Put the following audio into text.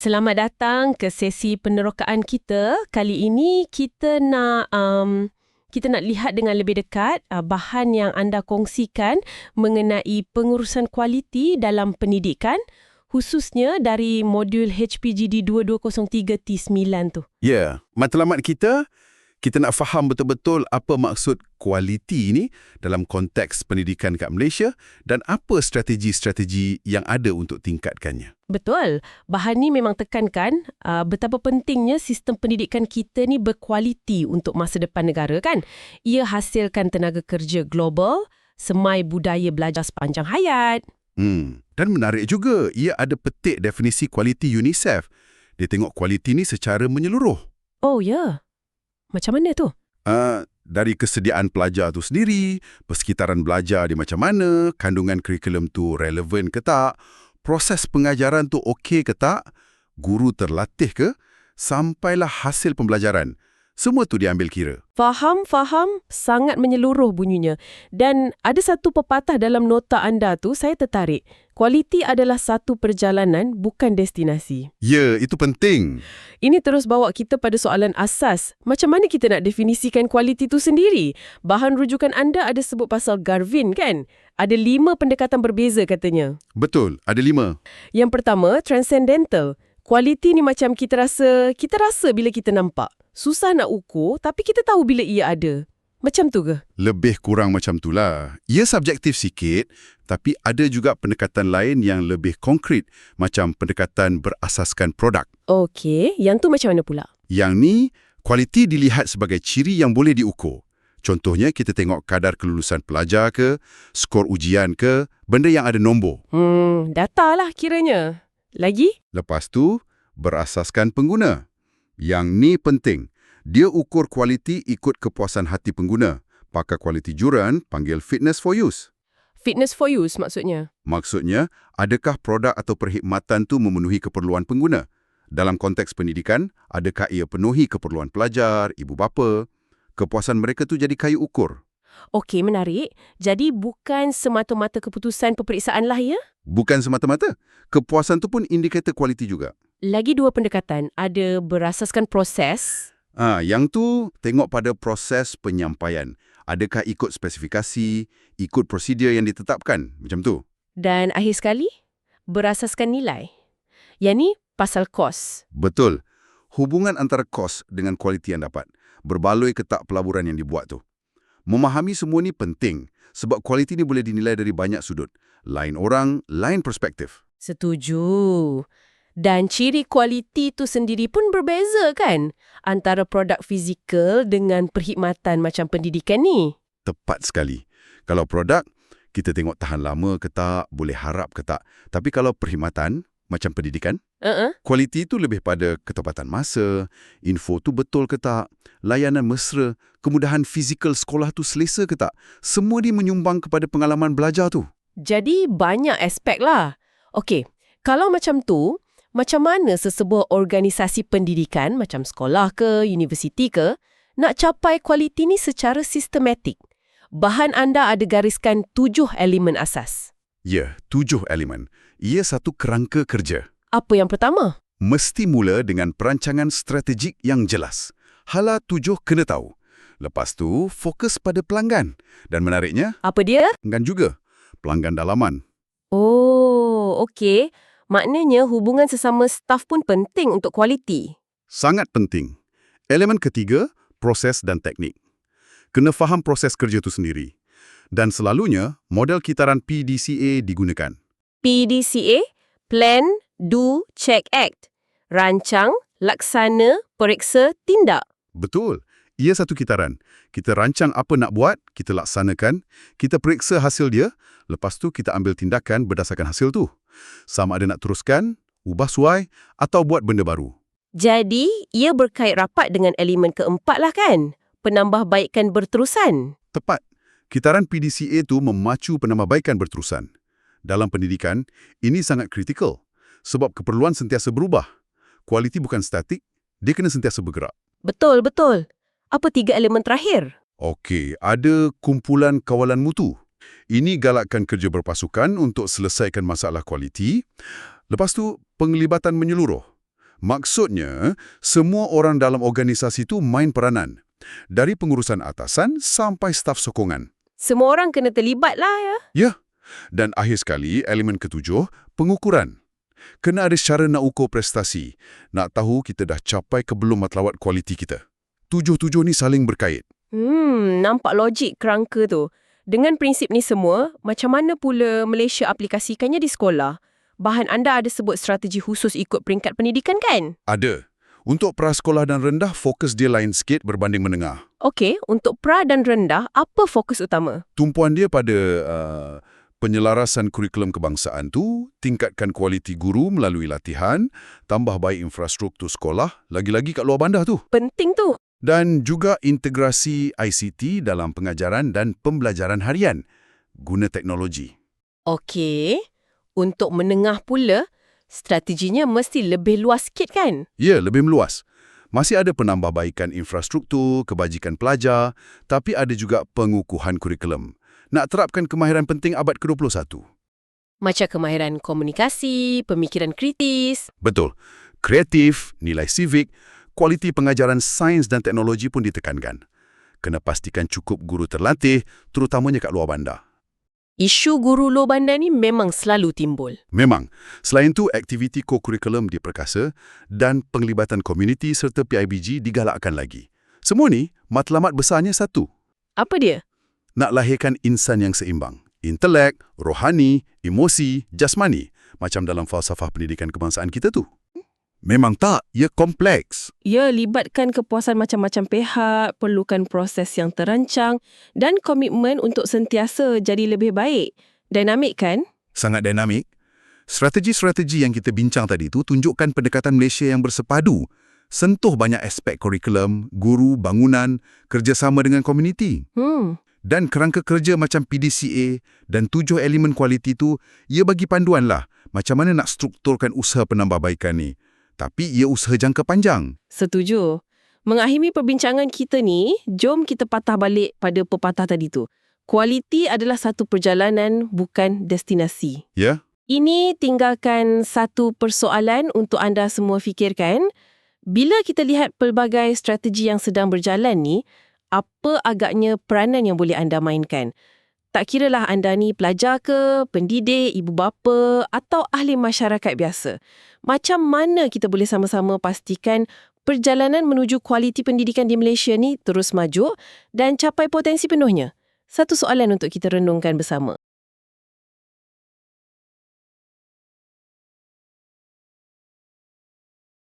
Selamat datang ke sesi penerokaan kita. Kali ini kita nak um, kita nak lihat dengan lebih dekat uh, bahan yang anda kongsikan mengenai pengurusan kualiti dalam pendidikan khususnya dari modul HPGD 2203 T9 tu. Ya, matlamat kita, kita nak faham betul-betul apa maksud kualiti ini dalam konteks pendidikan kat Malaysia dan apa strategi-strategi yang ada untuk tingkatkannya. Betul. Bahan ni memang tekankan uh, betapa pentingnya sistem pendidikan kita ni berkualiti untuk masa depan negara kan. Ia hasilkan tenaga kerja global, semai budaya belajar sepanjang hayat. Hmm. Dan menarik juga, ia ada petik definisi kualiti UNICEF. Dia tengok kualiti ni secara menyeluruh. Oh ya. Yeah. Macam mana tu? Uh, dari kesediaan pelajar tu sendiri, persekitaran belajar di macam mana, kandungan kurikulum tu relevan ke tak, proses pengajaran tu okey ke tak, guru terlatih ke, sampailah hasil pembelajaran. Semua tu diambil kira. Faham, faham. Sangat menyeluruh bunyinya. Dan ada satu pepatah dalam nota anda tu, saya tertarik. Kualiti adalah satu perjalanan, bukan destinasi. Ya, itu penting. Ini terus bawa kita pada soalan asas. Macam mana kita nak definisikan kualiti itu sendiri? Bahan rujukan anda ada sebut pasal Garvin, kan? Ada lima pendekatan berbeza katanya. Betul, ada lima. Yang pertama, transcendental. Kualiti ni macam kita rasa, kita rasa bila kita nampak. Susah nak ukur, tapi kita tahu bila ia ada. Macam tu ke? Lebih kurang macam itulah. Ia subjektif sikit, tapi ada juga pendekatan lain yang lebih konkret, macam pendekatan berasaskan produk. Okey, yang tu macam mana pula? Yang ni, kualiti dilihat sebagai ciri yang boleh diukur. Contohnya, kita tengok kadar kelulusan pelajar ke, skor ujian ke, benda yang ada nombor. Hmm, data lah kiranya. Lagi? Lepas tu, berasaskan pengguna. Yang ni penting. Dia ukur kualiti ikut kepuasan hati pengguna. Pakar kualiti juran panggil fitness for use. Fitness for use maksudnya? Maksudnya, adakah produk atau perkhidmatan tu memenuhi keperluan pengguna? Dalam konteks pendidikan, adakah ia penuhi keperluan pelajar, ibu bapa? Kepuasan mereka tu jadi kayu ukur. Okey, menarik. Jadi bukan semata-mata keputusan peperiksaan lah ya? Bukan semata-mata. Kepuasan tu pun indikator kualiti juga. Lagi dua pendekatan. Ada berasaskan proses. Ah, yang tu tengok pada proses penyampaian. Adakah ikut spesifikasi, ikut prosedur yang ditetapkan, macam tu. Dan akhir sekali, berasaskan nilai. Yang ni pasal kos. Betul. Hubungan antara kos dengan kualiti yang dapat. Berbaloi ke tak pelaburan yang dibuat tu. Memahami semua ni penting sebab kualiti ni boleh dinilai dari banyak sudut. Lain orang, lain perspektif. Setuju. Dan ciri kualiti itu sendiri pun berbeza kan? Antara produk fizikal dengan perkhidmatan macam pendidikan ni. Tepat sekali. Kalau produk, kita tengok tahan lama ke tak, boleh harap ke tak. Tapi kalau perkhidmatan, macam pendidikan, Uh-uh. kualiti itu lebih pada ketepatan masa, info tu betul ke tak, layanan mesra, kemudahan fizikal sekolah tu selesa ke tak. Semua ni menyumbang kepada pengalaman belajar tu. Jadi banyak aspek lah. Okey, kalau macam tu, macam mana sesebuah organisasi pendidikan macam sekolah ke, universiti ke, nak capai kualiti ni secara sistematik? Bahan anda ada gariskan tujuh elemen asas. Ya, tujuh elemen. Ia satu kerangka kerja. Apa yang pertama? Mesti mula dengan perancangan strategik yang jelas. Hala tujuh kena tahu. Lepas tu, fokus pada pelanggan. Dan menariknya, Apa dia? pelanggan juga. Pelanggan dalaman. Oh, okey. Maknanya hubungan sesama staf pun penting untuk kualiti. Sangat penting. Elemen ketiga, proses dan teknik. Kena faham proses kerja tu sendiri. Dan selalunya, model kitaran PDCA digunakan. PDCA, Plan, Do, Check, Act. Rancang, laksana, periksa, tindak. Betul. Ia satu kitaran. Kita rancang apa nak buat, kita laksanakan, kita periksa hasil dia, lepas tu kita ambil tindakan berdasarkan hasil tu. Sama ada nak teruskan, ubah suai atau buat benda baru. Jadi, ia berkait rapat dengan elemen keempat lah kan? Penambahbaikan berterusan. Tepat. Kitaran PDCA tu memacu penambahbaikan berterusan. Dalam pendidikan, ini sangat kritikal sebab keperluan sentiasa berubah. Kualiti bukan statik, dia kena sentiasa bergerak. Betul, betul. Apa tiga elemen terakhir? Okey, ada kumpulan kawalan mutu. Ini galakkan kerja berpasukan untuk selesaikan masalah kualiti. Lepas tu, penglibatan menyeluruh. Maksudnya, semua orang dalam organisasi tu main peranan. Dari pengurusan atasan sampai staf sokongan. Semua orang kena terlibat lah ya. Ya. Dan akhir sekali, elemen ketujuh, pengukuran. Kena ada cara nak ukur prestasi. Nak tahu kita dah capai ke belum matlamat kualiti kita. Tujuh-tujuh ni saling berkait. Hmm, nampak logik kerangka tu. Dengan prinsip ni semua, macam mana pula Malaysia aplikasikannya di sekolah? Bahan anda ada sebut strategi khusus ikut peringkat pendidikan kan? Ada. Untuk prasekolah dan rendah, fokus dia lain sikit berbanding menengah. Okey, untuk pra dan rendah, apa fokus utama? Tumpuan dia pada uh, penyelarasan kurikulum kebangsaan tu, tingkatkan kualiti guru melalui latihan, tambah baik infrastruktur sekolah, lagi-lagi kat luar bandar tu. Penting tu. Dan juga integrasi ICT dalam pengajaran dan pembelajaran harian guna teknologi. Okey, untuk menengah pula, strateginya mesti lebih luas sikit kan? Ya, lebih meluas. Masih ada penambahbaikan infrastruktur, kebajikan pelajar, tapi ada juga pengukuhan kurikulum. Nak terapkan kemahiran penting abad ke-21. Macam kemahiran komunikasi, pemikiran kritis. Betul. Kreatif, nilai sivik, kualiti pengajaran sains dan teknologi pun ditekankan. Kena pastikan cukup guru terlatih, terutamanya kat luar bandar. Isu guru luar bandar ni memang selalu timbul. Memang. Selain tu, aktiviti co-curriculum diperkasa dan penglibatan komuniti serta PIBG digalakkan lagi. Semua ni, matlamat besarnya satu. Apa dia? Nak lahirkan insan yang seimbang. Intelek, rohani, emosi, jasmani. Macam dalam falsafah pendidikan kebangsaan kita tu. Memang tak, ia kompleks. Ia libatkan kepuasan macam-macam pihak, perlukan proses yang terancang dan komitmen untuk sentiasa jadi lebih baik. Dinamik kan? Sangat dinamik. Strategi-strategi yang kita bincang tadi tu tunjukkan pendekatan Malaysia yang bersepadu. Sentuh banyak aspek kurikulum, guru, bangunan, kerjasama dengan komuniti. Hmm. Dan kerangka kerja macam PDCA dan tujuh elemen kualiti tu, ia bagi panduan lah macam mana nak strukturkan usaha penambahbaikan ni. Tapi ia usaha jangka panjang. Setuju. Mengakhiri perbincangan kita ni, jom kita patah balik pada pepatah tadi tu. Kualiti adalah satu perjalanan, bukan destinasi. Ya? Ini tinggalkan satu persoalan untuk anda semua fikirkan. Bila kita lihat pelbagai strategi yang sedang berjalan ni, apa agaknya peranan yang boleh anda mainkan? Tak kiralah anda ni pelajar ke, pendidik, ibu bapa atau ahli masyarakat biasa. Macam mana kita boleh sama-sama pastikan perjalanan menuju kualiti pendidikan di Malaysia ni terus maju dan capai potensi penuhnya? Satu soalan untuk kita renungkan bersama.